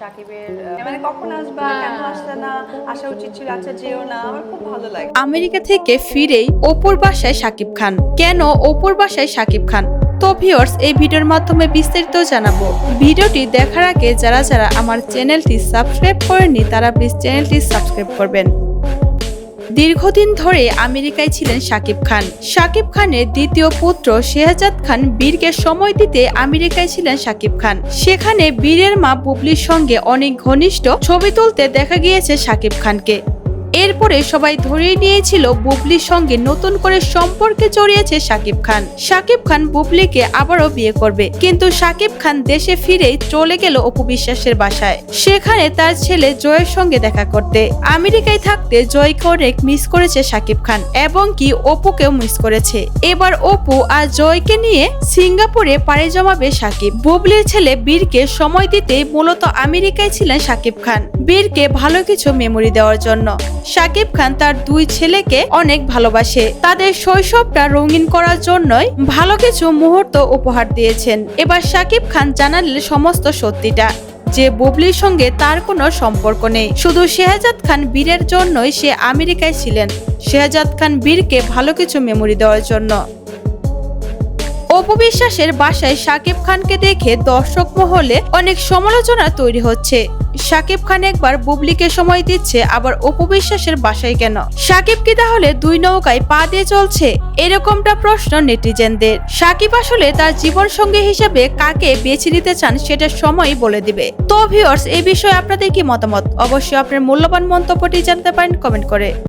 সাকিবের মানে কখন আসবা কেন আসলে না? আসা উচিত ছিল আচ্ছা যেও না আমার খুব ভালো লাগে। আমেরিকা থেকে ফিরেই অপুর বাসায় সাকিব খান। কেন অপুর বাসায় সাকিব খান? তো ভিওর্স এই ভিডিওর মাধ্যমে বিস্তারিত জানাব। ভিডিওটি দেখার আগে যারা যারা আমার চ্যানেলটি সাবস্ক্রাইব করেনি তারা প্লিজ চ্যানেলটি সাবস্ক্রাইব করবেন। দীর্ঘদিন ধরে আমেরিকায় ছিলেন শাকিব খান। শাকিব খানের দ্বিতীয় পুত্র শেহজাদ খান বীরকে সময় দিতে আমেরিকায় ছিলেন শাকিব খান। সেখানে বীরের মা বুবলির সঙ্গে অনেক ঘনিষ্ঠ ছবি তুলতে দেখা গিয়েছে শাকিব খানকে। এরপরে সবাই ধরিয়ে নিয়েছিল বুবলির সঙ্গে নতুন করে সম্পর্কে জড়িয়েছে শাকিব খান। শাকিব খান বুবলিকে আবারও বিয়ে করবে, কিন্তু শাকিব খান দেশে ফিরেই চলে গেল অপু বিশ্বাসের বাসায়। সেখানে তার ছেলে জয়ের সঙ্গে দেখা করতে। আমেরিকায় থাকতে জয়কে অনেক মিস করেছে শাকিব খান, এবং কি অপুকেও মিস করেছে। এবার অপু আর জয়কে নিয়ে সিঙ্গাপুরে পাড়ি জমাবে শাকিব বুবলির ছেলে বীরকে সময় দিতে মূলত আমেরিকায় ছিলেন শাকিব খান। বীরকে ভালো কিছু মেমোরি দেওয়ার জন্য। শাকিব খান তার দুই ছেলেকে অনেক ভালোবাসে। তাদের শৈশবটা রঙিন করার জন্যই ভালো কিছু মুহূর্ত উপহার দিয়েছেন। এবার শাকিব খান জানালেন সমস্ত সত্যিটা। যে বুবলির সঙ্গে তার কোনো সম্পর্ক নেই। শুধু শেহজাদ খান বীরের জন্যই সে আমেরিকায় ছিলেন। শেহজাদ খান বীরকে ভালো কিছু মেমোরি দেওয়ার জন্য। অপবিশ্বাসের বাসায় শাকিব খানকে দেখে দর্শক মহলে অনেক সমালোচনা তৈরি হচ্ছে। শাকিব খান একবার বুবলিকে সময় দিচ্ছে, আবার অপবিশ্বাসের বাসায় কেন? সাকিব কি তাহলে দুই নৌকায় পা দিয়ে চলছে? এরকমটা প্রশ্ন নেটিজেনদের। সাকিব আসলে তার জীবন সঙ্গী হিসেবে কাকে বেছে নিতে চান সেটা সময় বলে দিবে। তো ভিউয়ার্স এই বিষয়ে আপনাদের কি মতামত? অবশ্যই আপনার মূল্যবান মন্তব্যটি জানতে পারেন কমেন্ট করে।